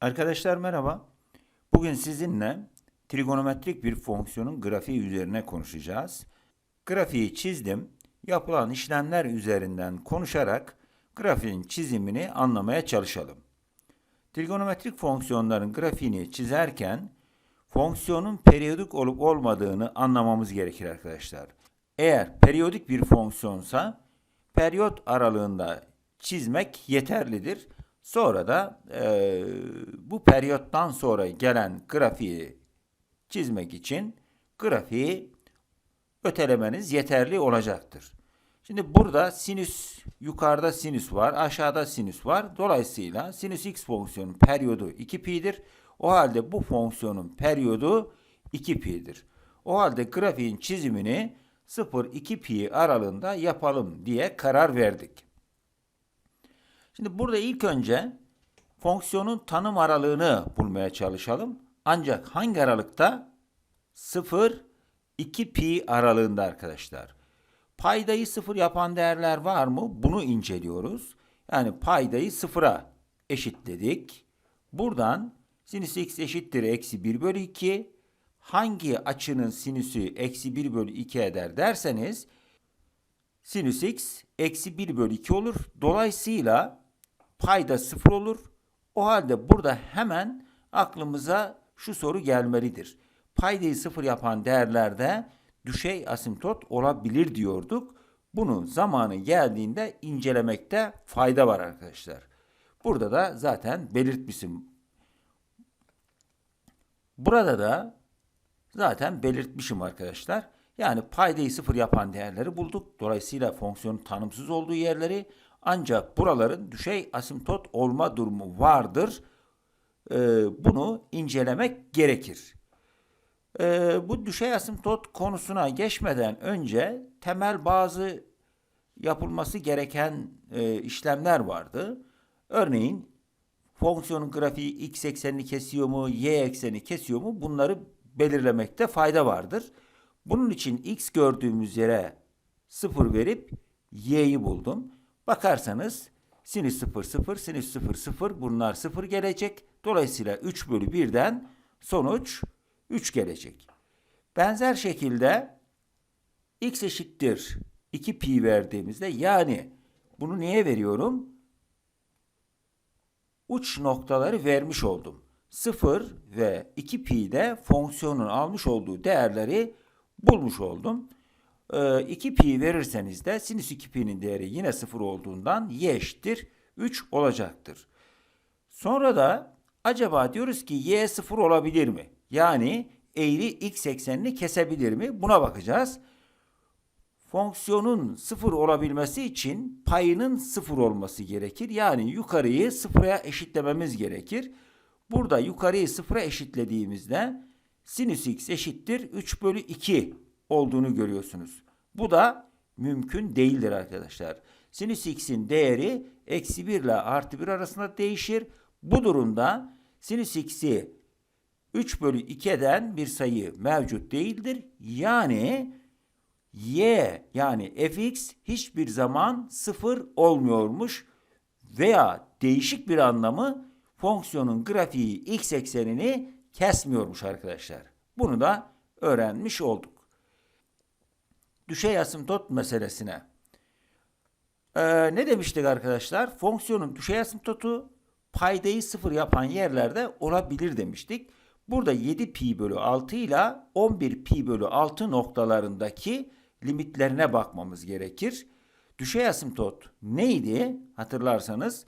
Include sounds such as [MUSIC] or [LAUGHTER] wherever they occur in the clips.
Arkadaşlar merhaba. Bugün sizinle trigonometrik bir fonksiyonun grafiği üzerine konuşacağız. Grafiği çizdim. Yapılan işlemler üzerinden konuşarak grafiğin çizimini anlamaya çalışalım. Trigonometrik fonksiyonların grafiğini çizerken fonksiyonun periyodik olup olmadığını anlamamız gerekir arkadaşlar. Eğer periyodik bir fonksiyonsa periyot aralığında çizmek yeterlidir. Sonra da eee, bu periyottan sonra gelen grafiği çizmek için grafiği ötelemeniz yeterli olacaktır. Şimdi burada sinüs yukarıda sinüs var, aşağıda sinüs var. Dolayısıyla sinüs x fonksiyonun periyodu 2pi'dir. O halde bu fonksiyonun periyodu 2pi'dir. O halde grafiğin çizimini 0-2 pi aralığında yapalım diye karar verdik. Şimdi burada ilk önce fonksiyonun tanım aralığını bulmaya çalışalım. Ancak hangi aralıkta? 0 2 pi aralığında arkadaşlar. Paydayı sıfır yapan değerler var mı? Bunu inceliyoruz. Yani paydayı sıfıra eşitledik. Buradan sinüs x eşittir eksi 1 bölü 2. Hangi açının sinüsü eksi 1 bölü 2 eder derseniz sinüs x eksi 1 bölü 2 olur. Dolayısıyla payda 0 olur. O halde burada hemen aklımıza şu soru gelmelidir. Paydayı 0 yapan değerlerde düşey asimtot olabilir diyorduk. Bunu zamanı geldiğinde incelemekte fayda var arkadaşlar. Burada da zaten belirtmişim. Burada da zaten belirtmişim arkadaşlar. Yani paydayı sıfır yapan değerleri bulduk. Dolayısıyla fonksiyonun tanımsız olduğu yerleri ancak buraların düşey asimtot olma durumu vardır. Ee, bunu incelemek gerekir. Ee, bu düşey asimtot konusuna geçmeden önce temel bazı yapılması gereken e, işlemler vardı. Örneğin fonksiyonun grafiği x eksenini kesiyor mu, y ekseni kesiyor mu bunları belirlemekte fayda vardır. Bunun için x gördüğümüz yere 0 verip y'yi buldum. Bakarsanız sinüs 0 0, sinüs 0 0 bunlar 0 gelecek. Dolayısıyla 3 bölü 1'den sonuç 3 gelecek. Benzer şekilde x eşittir 2 pi verdiğimizde yani bunu niye veriyorum? Uç noktaları vermiş oldum. 0 ve 2 pi'de fonksiyonun almış olduğu değerleri bulmuş oldum. Ee, 2 pi verirseniz de sinüs 2 pi'nin değeri yine 0 olduğundan y eşittir 3 olacaktır. Sonra da acaba diyoruz ki y 0 olabilir mi? Yani eğri x eksenini kesebilir mi? Buna bakacağız. Fonksiyonun sıfır olabilmesi için payının sıfır olması gerekir. Yani yukarıyı sıfıra eşitlememiz gerekir. Burada yukarıyı sıfıra eşitlediğimizde sinüs x eşittir 3 bölü 2 olduğunu görüyorsunuz. Bu da mümkün değildir arkadaşlar. Sinüs x'in değeri eksi 1 ile artı 1 arasında değişir. Bu durumda sinüs x'i 3 bölü 2'den bir sayı mevcut değildir. Yani y yani fx hiçbir zaman sıfır olmuyormuş veya değişik bir anlamı fonksiyonun grafiği x eksenini kesmiyormuş arkadaşlar. Bunu da öğrenmiş olduk. Düşey asimtot meselesine. Ee, ne demiştik arkadaşlar? Fonksiyonun düşey asimtotu paydayı sıfır yapan yerlerde olabilir demiştik. Burada 7 pi bölü 6 ile 11 pi bölü 6 noktalarındaki limitlerine bakmamız gerekir. Düşey asimtot neydi? Hatırlarsanız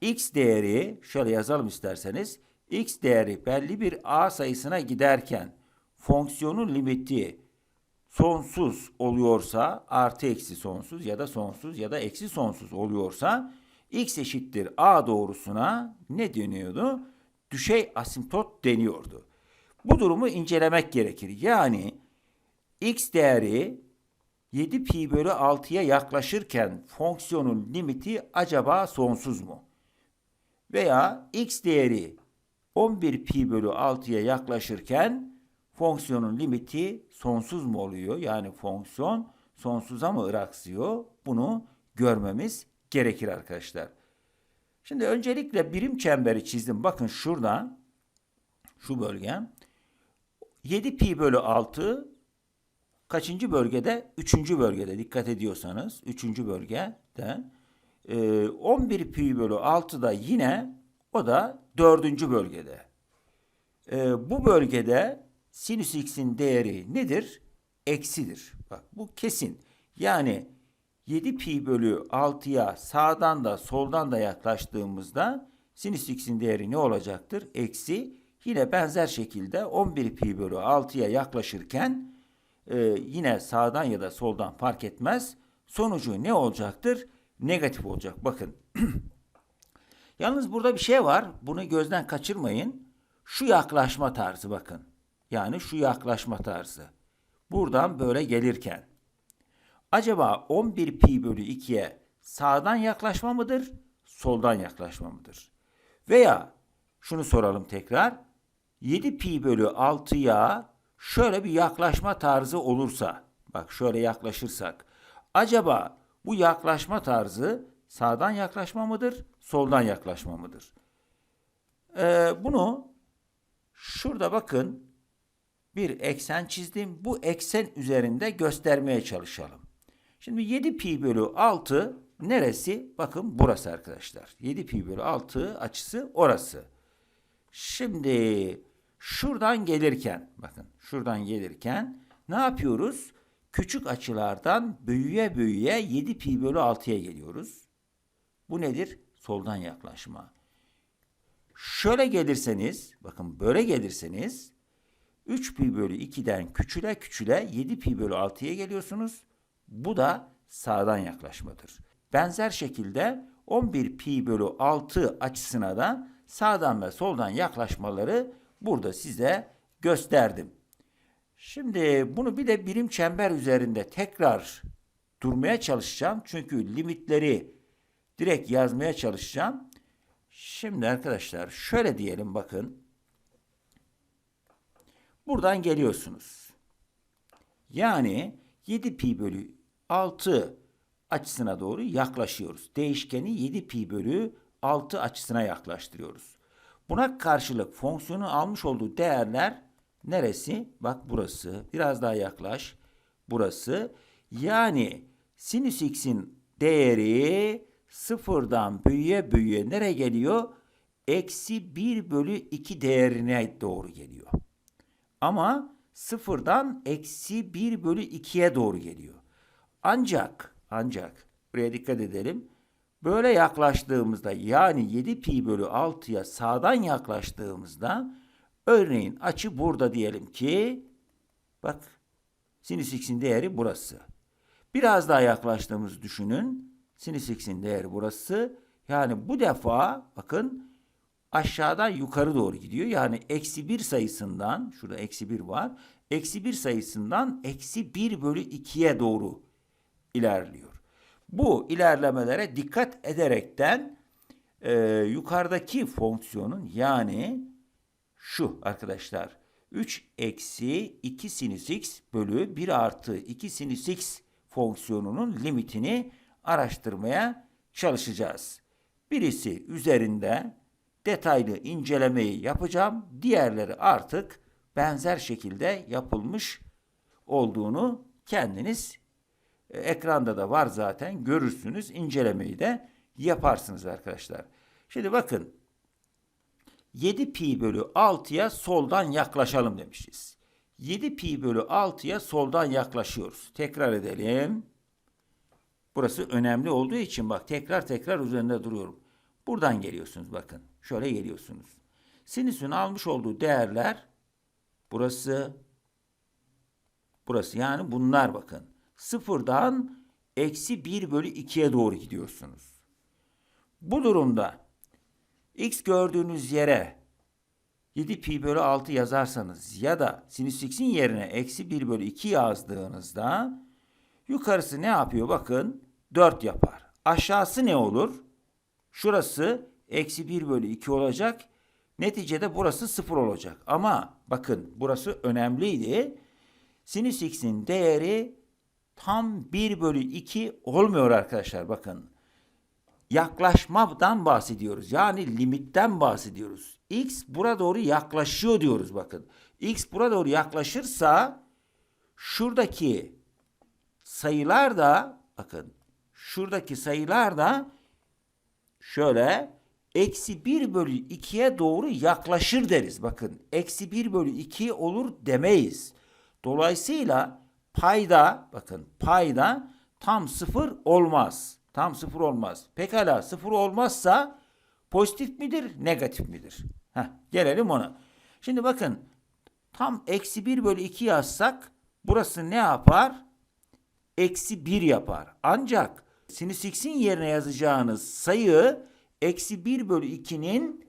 x değeri şöyle yazalım isterseniz x değeri belli bir a sayısına giderken fonksiyonun limiti sonsuz oluyorsa artı eksi sonsuz ya da sonsuz ya da eksi sonsuz oluyorsa x eşittir a doğrusuna ne deniyordu? Düşey asimtot deniyordu. Bu durumu incelemek gerekir. Yani x değeri 7 pi bölü 6'ya yaklaşırken fonksiyonun limiti acaba sonsuz mu? Veya x değeri 11 pi bölü 6'ya yaklaşırken fonksiyonun limiti sonsuz mu oluyor? Yani fonksiyon sonsuza mı ıraksıyor? Bunu görmemiz gerekir arkadaşlar. Şimdi öncelikle birim çemberi çizdim. Bakın şurada şu bölge 7 pi bölü 6 kaçıncı bölgede? Üçüncü bölgede dikkat ediyorsanız. Üçüncü bölgede. Ee, 11 pi bölü 6 da yine o da dördüncü bölgede. Ee, bu bölgede sinüs x'in değeri nedir? Eksidir. Bak bu kesin. Yani 7 pi bölü 6'ya sağdan da soldan da yaklaştığımızda sinüs x'in değeri ne olacaktır? Eksi. Yine benzer şekilde 11 pi bölü 6'ya yaklaşırken e, yine sağdan ya da soldan fark etmez. Sonucu ne olacaktır? Negatif olacak. Bakın. [CLEARS THROAT] Yalnız burada bir şey var. Bunu gözden kaçırmayın. Şu yaklaşma tarzı bakın. Yani şu yaklaşma tarzı. Buradan böyle gelirken. Acaba 11 pi bölü 2'ye sağdan yaklaşma mıdır? Soldan yaklaşma mıdır? Veya şunu soralım tekrar. 7 pi bölü 6'ya şöyle bir yaklaşma tarzı olursa, bak şöyle yaklaşırsak, acaba bu yaklaşma tarzı sağdan yaklaşma mıdır, soldan yaklaşma mıdır? Ee, bunu şurada bakın bir eksen çizdim. Bu eksen üzerinde göstermeye çalışalım. Şimdi 7 pi bölü 6 neresi? Bakın burası arkadaşlar. 7 pi bölü 6 açısı orası. Şimdi şuradan gelirken bakın şuradan gelirken ne yapıyoruz? Küçük açılardan büyüye büyüye 7 pi bölü 6'ya geliyoruz. Bu nedir? Soldan yaklaşma. Şöyle gelirseniz, bakın böyle gelirseniz 3 pi bölü 2'den küçüle küçüle 7 pi bölü 6'ya geliyorsunuz. Bu da sağdan yaklaşmadır. Benzer şekilde 11 pi bölü 6 açısına da sağdan ve soldan yaklaşmaları burada size gösterdim. Şimdi bunu bir de birim çember üzerinde tekrar durmaya çalışacağım. Çünkü limitleri direkt yazmaya çalışacağım. Şimdi arkadaşlar şöyle diyelim bakın. Buradan geliyorsunuz. Yani 7 pi bölü 6 açısına doğru yaklaşıyoruz. Değişkeni 7 pi bölü 6 açısına yaklaştırıyoruz. Buna karşılık fonksiyonun almış olduğu değerler neresi? Bak burası. Biraz daha yaklaş. Burası. Yani sinüs x'in değeri sıfırdan büyüye büyüye nereye geliyor? Eksi 1 bölü 2 değerine doğru geliyor. Ama sıfırdan eksi 1 bölü 2'ye doğru geliyor. Ancak, ancak buraya dikkat edelim. Böyle yaklaştığımızda yani 7 pi bölü 6'ya sağdan yaklaştığımızda örneğin açı burada diyelim ki bak sinüs x'in değeri burası. Biraz daha yaklaştığımızı düşünün. Sinüs x'in değeri burası. Yani bu defa bakın aşağıdan yukarı doğru gidiyor. Yani eksi 1 sayısından şurada eksi 1 var. Eksi 1 sayısından eksi 1 bölü 2'ye doğru ilerliyor. Bu ilerlemelere dikkat ederekten e, yukarıdaki fonksiyonun yani şu arkadaşlar 3 eksi 2 sinüs x bölü 1 artı 2 sinüs x fonksiyonunun limitini araştırmaya çalışacağız. Birisi üzerinde detaylı incelemeyi yapacağım. Diğerleri artık benzer şekilde yapılmış olduğunu kendiniz e, ekranda da var zaten görürsünüz. incelemeyi de yaparsınız arkadaşlar. Şimdi bakın 7 pi bölü 6'ya soldan yaklaşalım demişiz. 7 pi bölü 6'ya soldan yaklaşıyoruz. Tekrar edelim. Burası önemli olduğu için bak tekrar tekrar üzerinde duruyorum. Buradan geliyorsunuz bakın. Şöyle geliyorsunuz. Sinüsün almış olduğu değerler burası burası yani bunlar bakın. Sıfırdan eksi 1 bölü 2'ye doğru gidiyorsunuz. Bu durumda x gördüğünüz yere 7 pi bölü 6 yazarsanız ya da sinüs x'in yerine eksi 1 bölü 2 yazdığınızda yukarısı ne yapıyor bakın 4 yapar. Aşağısı ne olur? Şurası eksi 1 bölü 2 olacak. Neticede burası 0 olacak. Ama bakın burası önemliydi. Sinüs x'in değeri tam 1 bölü 2 olmuyor arkadaşlar bakın. yaklaşmadan bahsediyoruz. Yani limitten bahsediyoruz. X bura doğru yaklaşıyor diyoruz bakın. X bura doğru yaklaşırsa şuradaki sayılar da bakın şuradaki sayılar da şöyle eksi 1 bölü 2'ye doğru yaklaşır deriz. Bakın eksi 1 bölü 2 olur demeyiz. Dolayısıyla payda bakın payda tam sıfır olmaz. Tam sıfır olmaz. Pekala sıfır olmazsa pozitif midir negatif midir? Heh, gelelim ona. Şimdi bakın tam eksi 1 bölü 2 yazsak burası ne yapar? Eksi 1 yapar. Ancak sinüs x'in yerine yazacağınız sayı eksi 1 bölü 2'nin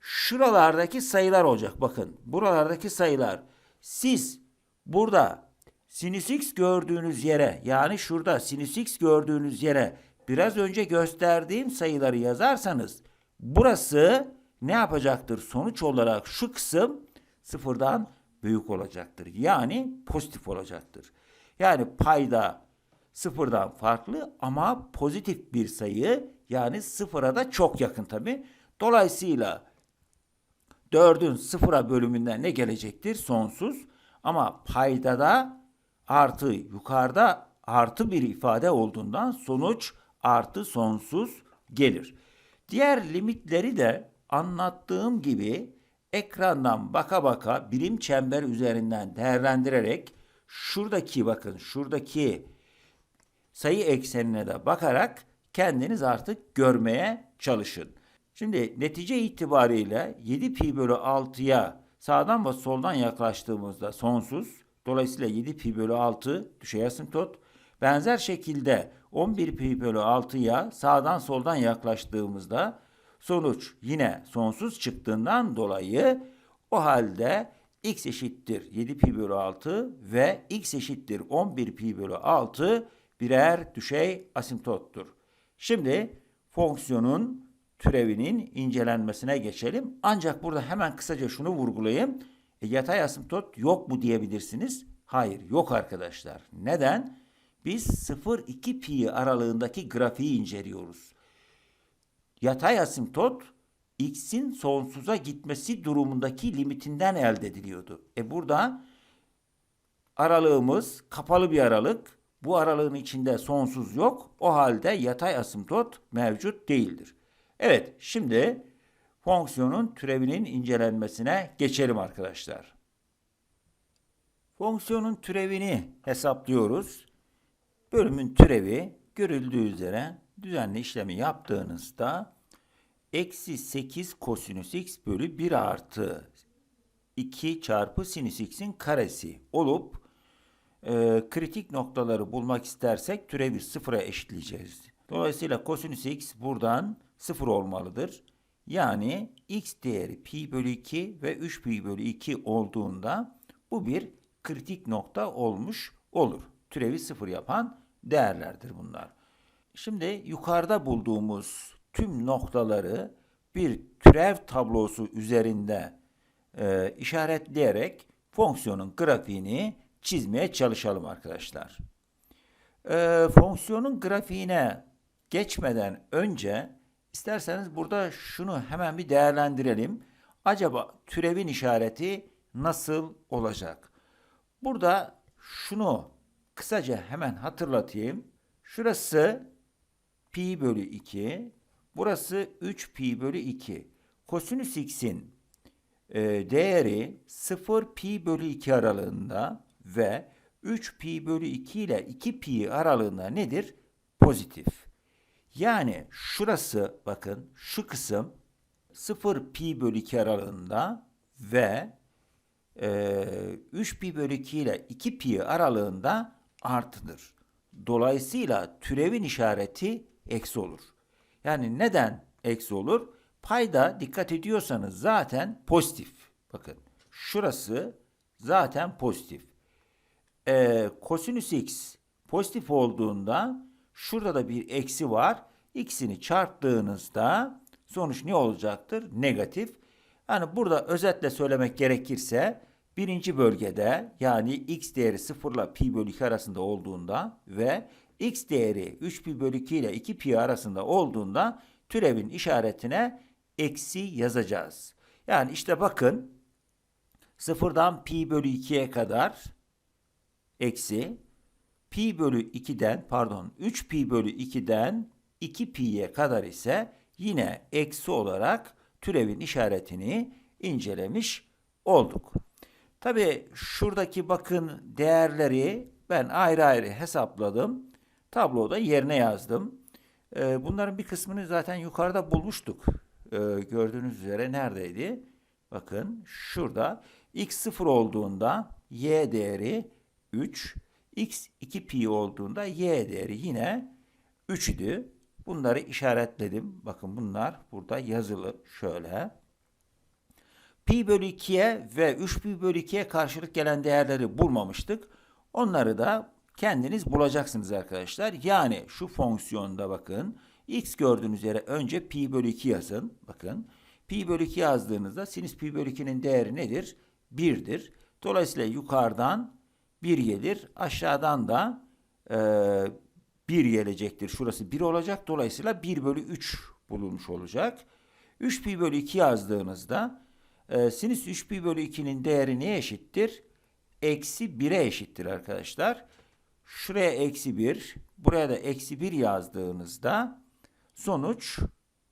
şuralardaki sayılar olacak. Bakın buralardaki sayılar. Siz burada sinüs x gördüğünüz yere yani şurada sinüs x gördüğünüz yere biraz önce gösterdiğim sayıları yazarsanız burası ne yapacaktır? Sonuç olarak şu kısım sıfırdan büyük olacaktır. Yani pozitif olacaktır. Yani payda sıfırdan farklı ama pozitif bir sayı yani sıfıra da çok yakın tabi. Dolayısıyla 4'ün sıfıra bölümünden ne gelecektir? Sonsuz. Ama payda da artı yukarıda artı bir ifade olduğundan sonuç artı sonsuz gelir. Diğer limitleri de anlattığım gibi ekrandan baka baka birim çember üzerinden değerlendirerek şuradaki bakın şuradaki sayı eksenine de bakarak kendiniz artık görmeye çalışın. Şimdi netice itibariyle 7 pi bölü 6'ya sağdan ve soldan yaklaştığımızda sonsuz. Dolayısıyla 7 pi bölü 6 düşey asimtot. Benzer şekilde 11 pi bölü 6'ya sağdan soldan yaklaştığımızda sonuç yine sonsuz çıktığından dolayı o halde x eşittir 7 pi bölü 6 ve x eşittir 11 pi bölü 6 birer düşey asimptottur. Şimdi fonksiyonun türevinin incelenmesine geçelim. Ancak burada hemen kısaca şunu vurgulayayım. E, yatay asimptot yok mu diyebilirsiniz. Hayır yok arkadaşlar. Neden? Biz 0-2 pi aralığındaki grafiği inceliyoruz. Yatay asimptot x'in sonsuza gitmesi durumundaki limitinden elde ediliyordu. E burada aralığımız kapalı bir aralık. Bu aralığın içinde sonsuz yok. O halde yatay asimptot mevcut değildir. Evet, şimdi fonksiyonun türevinin incelenmesine geçelim arkadaşlar. Fonksiyonun türevini hesaplıyoruz. Bölümün türevi görüldüğü üzere düzenli işlemi yaptığınızda eksi 8 kosinüs x bölü 1 artı 2 çarpı sinüs x'in karesi olup e, kritik noktaları bulmak istersek türevi sıfıra eşitleyeceğiz. Dolayısıyla kosinüs x buradan sıfır olmalıdır. Yani x değeri pi bölü 2 ve 3 pi bölü 2 olduğunda bu bir kritik nokta olmuş olur. Türevi sıfır yapan değerlerdir bunlar. Şimdi yukarıda bulduğumuz tüm noktaları bir türev tablosu üzerinde e, işaretleyerek fonksiyonun grafiğini çizmeye çalışalım arkadaşlar. E, fonksiyonun grafiğine geçmeden önce isterseniz burada şunu hemen bir değerlendirelim. Acaba türevin işareti nasıl olacak? Burada şunu kısaca hemen hatırlatayım. Şurası pi bölü 2, burası 3 pi bölü 2. Kosinüs x'in e, değeri 0 pi bölü 2 aralığında ve 3 pi bölü 2 ile 2 pi aralığında nedir? Pozitif. Yani şurası bakın şu kısım 0 pi bölü 2 aralığında ve e, 3 pi bölü 2 ile 2 pi aralığında artıdır. Dolayısıyla türevin işareti eksi olur. Yani neden eksi olur? Payda dikkat ediyorsanız zaten pozitif. Bakın şurası zaten pozitif. Ee, kosinüs x pozitif olduğunda şurada da bir eksi var. İkisini çarptığınızda sonuç ne olacaktır? Negatif. Yani burada özetle söylemek gerekirse birinci bölgede yani x değeri 0 ile pi bölü 2 arasında olduğunda ve x değeri 3 pi bölü 2 ile 2 pi arasında olduğunda türevin işaretine eksi yazacağız. Yani işte bakın sıfırdan pi bölü 2'ye kadar eksi pi bölü 2'den pardon 3 pi bölü 2'den 2 pi'ye kadar ise yine eksi olarak türevin işaretini incelemiş olduk. Tabi şuradaki bakın değerleri ben ayrı ayrı hesapladım. Tabloda yerine yazdım. Ee, bunların bir kısmını zaten yukarıda bulmuştuk. Ee, gördüğünüz üzere neredeydi? Bakın şurada x 0 olduğunda y değeri 3, x 2 pi olduğunda y değeri yine 3 idi. Bunları işaretledim. Bakın bunlar burada yazılı şöyle. Pi bölü 2'ye ve 3 pi bölü 2'ye karşılık gelen değerleri bulmamıştık. Onları da kendiniz bulacaksınız arkadaşlar. Yani şu fonksiyonda bakın x gördüğünüz yere önce pi bölü 2 yazın. Bakın pi bölü 2 yazdığınızda sinüs pi bölü 2'nin değeri nedir? 1'dir. Dolayısıyla yukarıdan 1 gelir. Aşağıdan da e, 1 gelecektir. Şurası 1 olacak. Dolayısıyla 1 bölü 3 bulunmuş olacak. 3 pi bölü 2 yazdığınızda e, sinüs 3 pi bölü 2'nin değeri neye eşittir? Eksi 1'e eşittir arkadaşlar. Şuraya eksi 1, buraya da eksi 1 yazdığınızda sonuç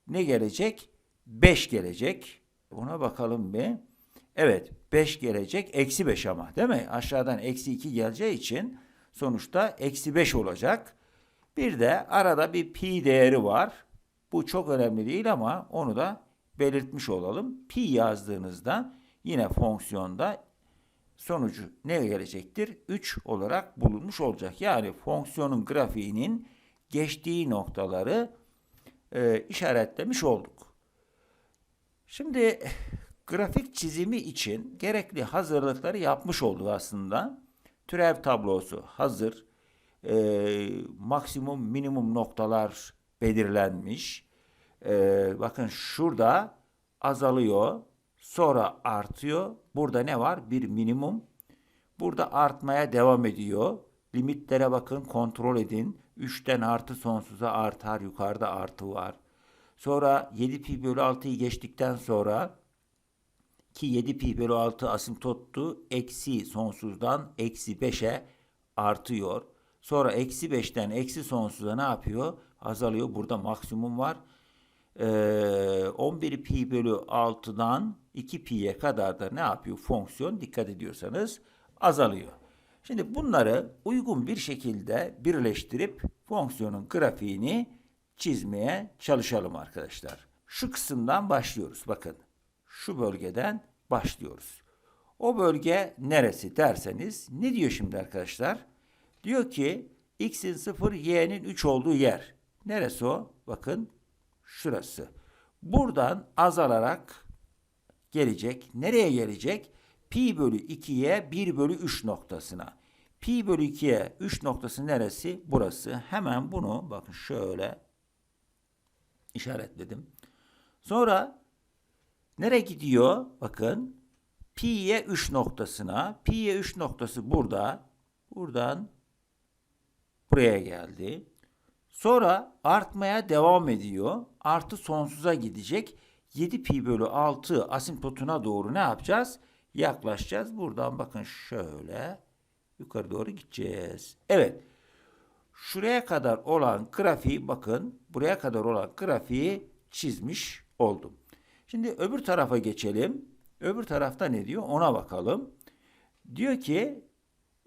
ne gelecek? 5 gelecek. Buna bakalım bir. Evet 5 gelecek. Eksi 5 ama değil mi? Aşağıdan eksi 2 geleceği için sonuçta eksi 5 olacak. Bir de arada bir pi değeri var. Bu çok önemli değil ama onu da belirtmiş olalım. Pi yazdığınızda yine fonksiyonda sonucu ne gelecektir? 3 olarak bulunmuş olacak. Yani fonksiyonun grafiğinin geçtiği noktaları e, işaretlemiş olduk. Şimdi grafik çizimi için gerekli hazırlıkları yapmış olduk aslında. Türev tablosu hazır. E, maksimum minimum noktalar belirlenmiş. E, bakın şurada azalıyor. Sonra artıyor. Burada ne var? Bir minimum. Burada artmaya devam ediyor. Limitlere bakın, kontrol edin. 3'ten artı sonsuza artar. Yukarıda artı var. Sonra 7 pi bölü 6'yı geçtikten sonra ki 7 pi bölü 6 asimptottu. Eksi sonsuzdan eksi 5'e artıyor. Sonra eksi 5'ten eksi sonsuza ne yapıyor? Azalıyor. Burada maksimum var. Ee, 11 pi bölü 6'dan 2 pi'ye kadar da ne yapıyor fonksiyon dikkat ediyorsanız azalıyor. Şimdi bunları uygun bir şekilde birleştirip fonksiyonun grafiğini çizmeye çalışalım arkadaşlar. Şu kısımdan başlıyoruz bakın. Şu bölgeden başlıyoruz. O bölge neresi derseniz ne diyor şimdi arkadaşlar? Diyor ki x'in 0 y'nin 3 olduğu yer. Neresi o? Bakın şurası. Buradan azalarak gelecek. Nereye gelecek? Pi bölü 2'ye 1 bölü 3 noktasına. Pi bölü 2'ye 3 noktası neresi? Burası. Hemen bunu bakın şöyle işaretledim. Sonra nereye gidiyor? Bakın pi'ye 3 noktasına. Pi'ye 3 noktası burada. Buradan buraya geldi. Sonra artmaya devam ediyor. Artı sonsuza gidecek. 7 pi bölü 6 asimptotuna doğru ne yapacağız? Yaklaşacağız. Buradan bakın şöyle yukarı doğru gideceğiz. Evet. Şuraya kadar olan grafiği bakın. Buraya kadar olan grafiği çizmiş oldum. Şimdi öbür tarafa geçelim. Öbür tarafta ne diyor? Ona bakalım. Diyor ki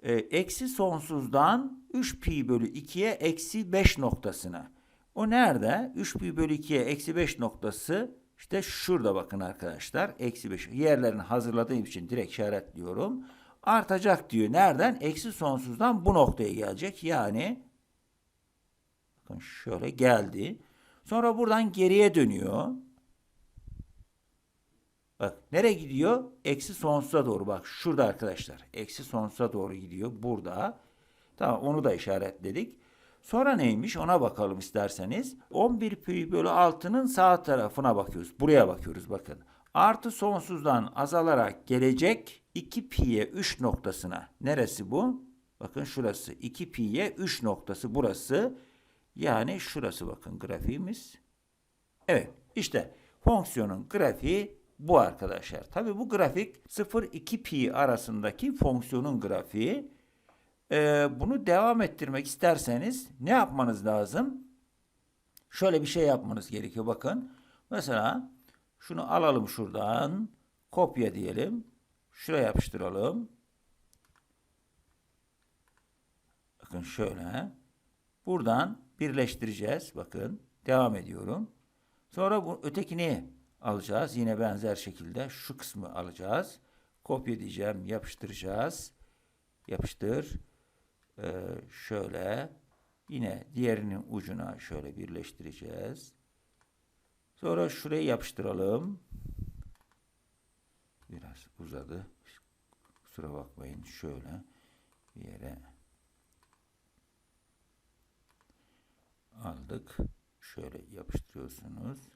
e, eksi sonsuzdan 3 pi bölü 2'ye eksi 5 noktasına. O nerede? 3 pi bölü 2'ye eksi 5 noktası işte şurada bakın arkadaşlar. Eksi 5 yerlerini hazırladığım için direkt işaretliyorum. Artacak diyor. Nereden? Eksi sonsuzdan bu noktaya gelecek. Yani bakın şöyle geldi. Sonra buradan geriye dönüyor. Bak nereye gidiyor? Eksi sonsuza doğru. Bak şurada arkadaşlar. Eksi sonsuza doğru gidiyor. Burada. Tamam onu da işaretledik. Sonra neymiş ona bakalım isterseniz. 11 pi bölü 6'nın sağ tarafına bakıyoruz. Buraya bakıyoruz bakın. Artı sonsuzdan azalarak gelecek 2 pi'ye 3 noktasına. Neresi bu? Bakın şurası 2 pi'ye 3 noktası burası. Yani şurası bakın grafiğimiz. Evet işte fonksiyonun grafiği bu arkadaşlar. Tabi bu grafik 0-2 pi arasındaki fonksiyonun grafiği. Ee, bunu devam ettirmek isterseniz ne yapmanız lazım? Şöyle bir şey yapmanız gerekiyor bakın. Mesela şunu alalım şuradan. Kopya diyelim. Şuraya yapıştıralım. Bakın şöyle. Buradan birleştireceğiz. Bakın devam ediyorum. Sonra bu ötekini alacağız. Yine benzer şekilde şu kısmı alacağız. Kopya diyeceğim. Yapıştıracağız. Yapıştır. Ee, şöyle. Yine diğerinin ucuna şöyle birleştireceğiz. Sonra şurayı yapıştıralım. Biraz uzadı. Kusura bakmayın. Şöyle bir yere aldık. Şöyle yapıştırıyorsunuz.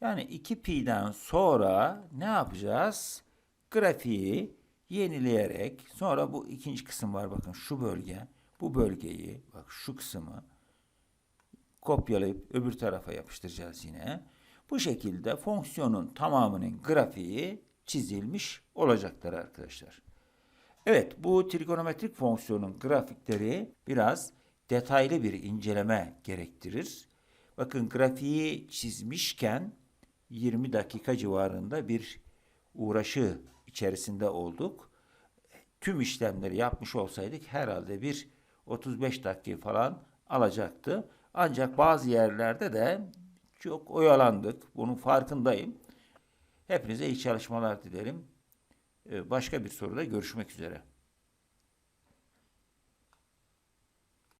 Yani 2pi'den sonra ne yapacağız? Grafiği yenileyerek sonra bu ikinci kısım var bakın şu bölge. Bu bölgeyi bak şu kısmı kopyalayıp öbür tarafa yapıştıracağız yine. Bu şekilde fonksiyonun tamamının grafiği çizilmiş olacaktır arkadaşlar. Evet bu trigonometrik fonksiyonun grafikleri biraz detaylı bir inceleme gerektirir. Bakın grafiği çizmişken 20 dakika civarında bir uğraşı içerisinde olduk. Tüm işlemleri yapmış olsaydık herhalde bir 35 dakika falan alacaktı. Ancak bazı yerlerde de çok oyalandık. Bunun farkındayım. Hepinize iyi çalışmalar dilerim. Ee, Başka bir soruda görüşmek üzere.